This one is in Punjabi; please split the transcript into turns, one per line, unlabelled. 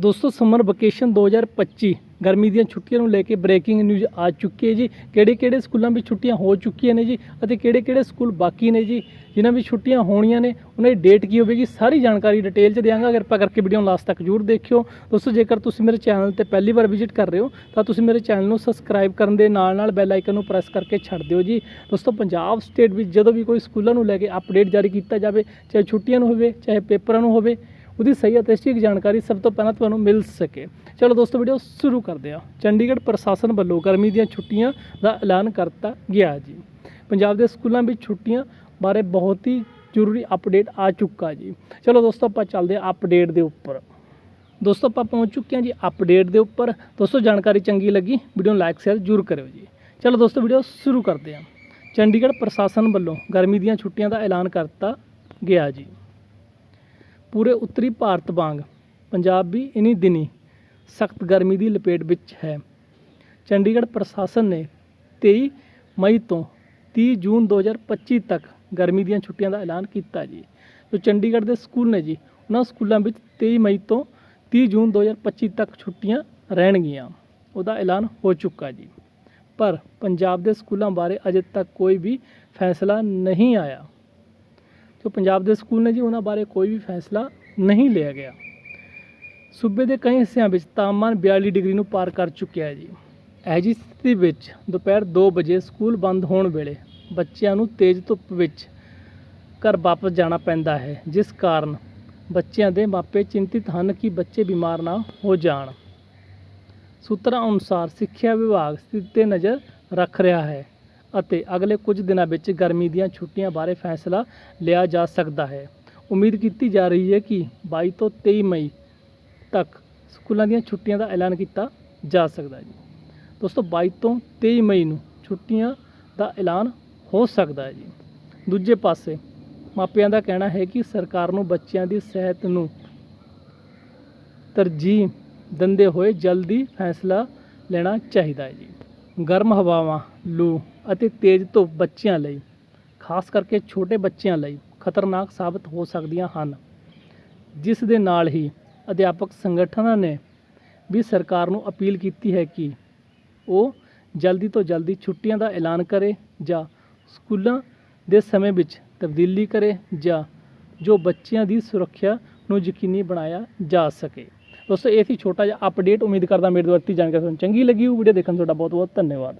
ਦੋਸਤੋ ਸਮਰ ਵਕੇਸ਼ਨ 2025 ਗਰਮੀ ਦੀਆਂ ਛੁੱਟੀਆਂ ਨੂੰ ਲੈ ਕੇ ਬ੍ਰੇਕਿੰਗ ਨਿਊਜ਼ ਆ ਚੁੱਕੀ ਹੈ ਜੀ। ਕਿਹੜੇ ਕਿਹੜੇ ਸਕੂਲਾਂ ਵਿੱਚ ਛੁੱਟੀਆਂ ਹੋ ਚੁੱਕੀਆਂ ਨੇ ਜੀ ਅਤੇ ਕਿਹੜੇ ਕਿਹੜੇ ਸਕੂਲ ਬਾਕੀ ਨੇ ਜੀ, ਜਿਨ੍ਹਾਂ ਵਿੱਚ ਛੁੱਟੀਆਂ ਹੋਣੀਆਂ ਨੇ, ਉਹਨਾਂ ਦੀ ਡੇਟ ਕੀ ਹੋਵੇਗੀ ਸਾਰੀ ਜਾਣਕਾਰੀ ਡਿਟੇਲ 'ਚ ਦਿਆਂਗਾ। ਕਿਰਪਾ ਕਰਕੇ ਵੀਡੀਓ ਨੂੰ ਲਾਸਟ ਤੱਕ ਜ਼ਰੂਰ ਦੇਖਿਓ। ਦੋਸਤੋ, ਜੇਕਰ ਤੁਸੀਂ ਮੇਰੇ ਚੈਨਲ ਤੇ ਪਹਿਲੀ ਵਾਰ ਵਿਜ਼ਿਟ ਕਰ ਰਹੇ ਹੋ, ਤਾਂ ਤੁਸੀਂ ਮੇਰੇ ਚੈਨਲ ਨੂੰ ਸਬਸਕ੍ਰਾਈਬ ਕਰਨ ਦੇ ਨਾਲ ਨਾਲ ਬੈਲ ਆਈਕਨ ਨੂੰ ਪ੍ਰੈਸ ਕਰਕੇ ਛੱਡ ਦਿਓ ਜੀ। ਦੋਸਤੋ, ਪੰਜਾਬ ਸਟੇਟ ਵਿੱਚ ਜਦੋਂ ਵੀ ਕੋਈ ਸਕੂਲਾਂ ਨੂੰ ਲੈ ਕੇ ਅਪਡੇਟ ਜਾਰੀ ਕੀਤਾ ਜਾਵੇ, ਚਾਹੇ ਛੁੱਟੀਆਂ ਨੂੰ ਹੋਵੇ, ਚਾਹੇ ਪੇਪਰਾਂ ਨੂੰ ਹੋਵੇ ਉਹਦੀ ਸਹੀ ਅਤੇ ਸਟੀਕ ਜਾਣਕਾਰੀ ਸਭ ਤੋਂ ਪਹਿਲਾਂ ਤੁਹਾਨੂੰ ਮਿਲ ਸਕੇ। ਚਲੋ ਦੋਸਤੋ ਵੀਡੀਓ ਸ਼ੁਰੂ ਕਰਦੇ ਹਾਂ। ਚੰਡੀਗੜ੍ਹ ਪ੍ਰਸ਼ਾਸਨ ਵੱਲੋਂ ਗਰਮੀ ਦੀਆਂ ਛੁੱਟੀਆਂ ਦਾ ਐਲਾਨ ਕਰਤਾ ਗਿਆ ਜੀ। ਪੰਜਾਬ ਦੇ ਸਕੂਲਾਂ ਵਿੱਚ ਛੁੱਟੀਆਂ ਬਾਰੇ ਬਹੁਤ ਹੀ ਜ਼ਰੂਰੀ ਅਪਡੇਟ ਆ ਚੁੱਕਾ ਜੀ। ਚਲੋ ਦੋਸਤੋ, ਆਪਾਂ ਚੱਲਦੇ ਹਾਂ ਅਪਡੇਟ ਦੇ ਉੱਪਰ। ਦੋਸਤੋ, ਆਪਾਂ ਪਹੁੰਚ ਚੁੱਕੇ ਹਾਂ ਜੀ ਅਪਡੇਟ ਦੇ ਉੱਪਰ। ਦੋਸਤੋ, ਜਾਣਕਾਰੀ ਚੰਗੀ ਲੱਗੀ ਵੀਡੀਓ ਨੂੰ ਲਾਈਕ ਸ਼ੇਅਰ ਜ਼ਰੂਰ ਕਰਿਓ ਜੀ। ਚਲੋ ਦੋਸਤੋ ਵੀਡੀਓ ਸ਼ੁਰੂ ਕਰਦੇ ਹਾਂ। ਚੰਡੀਗੜ੍ਹ ਪ੍ਰਸ਼ਾਸਨ ਵੱਲੋਂ ਗਰਮੀ ਦੀਆਂ ਛੁੱਟੀਆਂ ਦਾ ਐਲਾਨ ਕਰਤਾ ਗਿਆ ਜੀ। ਪੂਰੇ ਉੱਤਰੀ ਭਾਰਤ ਵਾਂਗ ਪੰਜਾਬ ਵੀ ਇਨੀ ਦਿਨੀ ਸਖਤ ਗਰਮੀ ਦੀ ਲਪੇਟ ਵਿੱਚ ਹੈ। ਚੰਡੀਗੜ੍ਹ ਪ੍ਰਸ਼ਾਸਨ ਨੇ 23 ਮਈ ਤੋਂ 30 ਜੂਨ 2025 ਤੱਕ ਗਰਮੀ ਦੀਆਂ ਛੁੱਟੀਆਂ ਦਾ ਐਲਾਨ ਕੀਤਾ ਜੀ। ਜੋ ਚੰਡੀਗੜ੍ਹ ਦੇ ਸਕੂਲ ਨੇ ਜੀ, ਉਹਨਾਂ ਸਕੂਲਾਂ ਵਿੱਚ 23 ਮਈ ਤੋਂ 30 ਜੂਨ 2025 ਤੱਕ ਛੁੱਟੀਆਂ ਰਹਿਣਗੀਆਂ। ਉਹਦਾ ਐਲਾਨ ਹੋ ਚੁੱਕਾ ਜੀ। ਪਰ ਪੰਜਾਬ ਦੇ ਸਕੂਲਾਂ ਬਾਰੇ ਅਜੇ ਤੱਕ ਕੋਈ ਵੀ ਫੈਸਲਾ ਨਹੀਂ ਆਇਆ। ਜੋ ਪੰਜਾਬ ਦੇ ਸਕੂਲ ਨੇ ਜੀ, ਉਹਨਾਂ ਬਾਰੇ ਕੋਈ ਵੀ ਫੈਸਲਾ ਨਹੀਂ ਲਿਆ ਗਿਆ। ਸੂਬੇ ਦੇ ਕਈ ਹਿੱਸਿਆਂ ਵਿੱਚ ਤਾਪਮਾਨ 42 ਡਿਗਰੀ ਨੂੰ ਪਾਰ ਕਰ ਚੁੱਕਿਆ ਹੈ ਜੀ। ਇਹ ਜੀ ਸਥਿਤੀ ਵਿੱਚ ਦੁਪਹਿਰ 2 ਵਜੇ ਸਕੂਲ ਬੰਦ ਹੋਣ ਵੇਲੇ ਬੱਚਿਆਂ ਨੂੰ ਤੇਜ਼ ਧੁੱਪ ਵਿੱਚ ਘਰ ਵਾਪਸ ਜਾਣਾ ਪੈਂਦਾ ਹੈ, ਜਿਸ ਕਾਰਨ ਬੱਚਿਆਂ ਦੇ ਮਾਪੇ ਚਿੰਤਿਤ ਹਨ ਕਿ ਬੱਚੇ ਬਿਮਾਰ ਨਾ ਹੋ ਜਾਣ। ਸੂਤਰਾਂ ਅਨੁਸਾਰ ਸਿੱਖਿਆ ਵਿਭਾਗ ਸਥਿਤੀ ਤੇ ਨਜ਼ਰ ਰੱਖ ਰਿਹਾ ਹੈ। ਅਤੇ ਅਗਲੇ ਕੁਝ ਦਿਨਾਂ ਵਿੱਚ ਗਰਮੀ ਦੀਆਂ ਛੁੱਟੀਆਂ ਬਾਰੇ ਫੈਸਲਾ ਲਿਆ ਜਾ ਸਕਦਾ ਹੈ। ਉਮੀਦ ਕੀਤੀ ਜਾ ਰਹੀ ਹੈ ਕਿ 22 ਤੋਂ 23 ਮਈ ਤੱਕ ਸਕੂਲਾਂ ਦੀਆਂ ਛੁੱਟੀਆਂ ਦਾ ਐਲਾਨ ਕੀਤਾ ਜਾ ਸਕਦਾ ਹੈ ਜੀ। ਦੋਸਤੋ 22 ਤੋਂ 23 ਮਈ ਨੂੰ ਛੁੱਟੀਆਂ ਦਾ ਐਲਾਨ ਹੋ ਸਕਦਾ ਹੈ ਜੀ। ਦੂਜੇ ਪਾਸੇ ਮਾਪਿਆਂ ਦਾ ਕਹਿਣਾ ਹੈ ਕਿ ਸਰਕਾਰ ਨੂੰ ਬੱਚਿਆਂ ਦੀ ਸਿਹਤ ਨੂੰ ਤਰਜੀਹ ਦਿੰਦੇ ਹੋਏ ਜਲਦੀ ਫੈਸਲਾ ਲੈਣਾ ਚਾਹੀਦਾ ਹੈ ਜੀ। ਗਰਮ ਹਵਾਵਾਂ, ਲੂ ਅਤੇ ਤੇਜ਼ ਧੁੱਪ ਬੱਚਿਆਂ ਲਈ, ਖਾਸ ਕਰਕੇ ਛੋਟੇ ਬੱਚਿਆਂ ਲਈ ਖਤਰਨਾਕ ਸਾਬਤ ਹੋ ਸਕਦੀਆਂ ਹਨ। ਜਿਸ ਦੇ ਨਾਲ ਹੀ ਅਧਿਆਪਕ ਸੰਗਠਨਾਂ ਨੇ ਵੀ ਸਰਕਾਰ ਨੂੰ ਅਪੀਲ ਕੀਤੀ ਹੈ ਕਿ ਉਹ ਜਲਦੀ ਤੋਂ ਜਲਦੀ ਛੁੱਟੀਆਂ ਦਾ ਐਲਾਨ ਕਰੇ ਜਾਂ ਸਕੂਲਾਂ ਦੇ ਸਮੇਂ ਵਿੱਚ ਤਬਦੀਲੀ ਕਰੇ ਜਾਂ ਜੋ ਬੱਚਿਆਂ ਦੀ ਸੁਰੱਖਿਆ ਨੂੰ ਯਕੀਨੀ ਬਣਾਇਆ ਜਾ ਸਕੇ। ਦੋਸਤੋ, ਇਹ ਸੀ ਛੋਟਾ ਜਿਹਾ ਅਪਡੇਟ ਉਮੀਦ ਕਰਦਾ ਮੇਰੇ ਦੁਆਰਾ ਦਿੱਤੀ ਜਾਣਕਾਰੀ ਤੁਹਾਨੂੰ ਚੰਗੀ ਲੱਗੀ ਹੋ ਵੀਡੀਓ ਦੇਖਣ ਦਾ ਤੁਹਾਡਾ ਬਹੁਤ ਬਹੁਤ ਧੰਨਵਾਦ।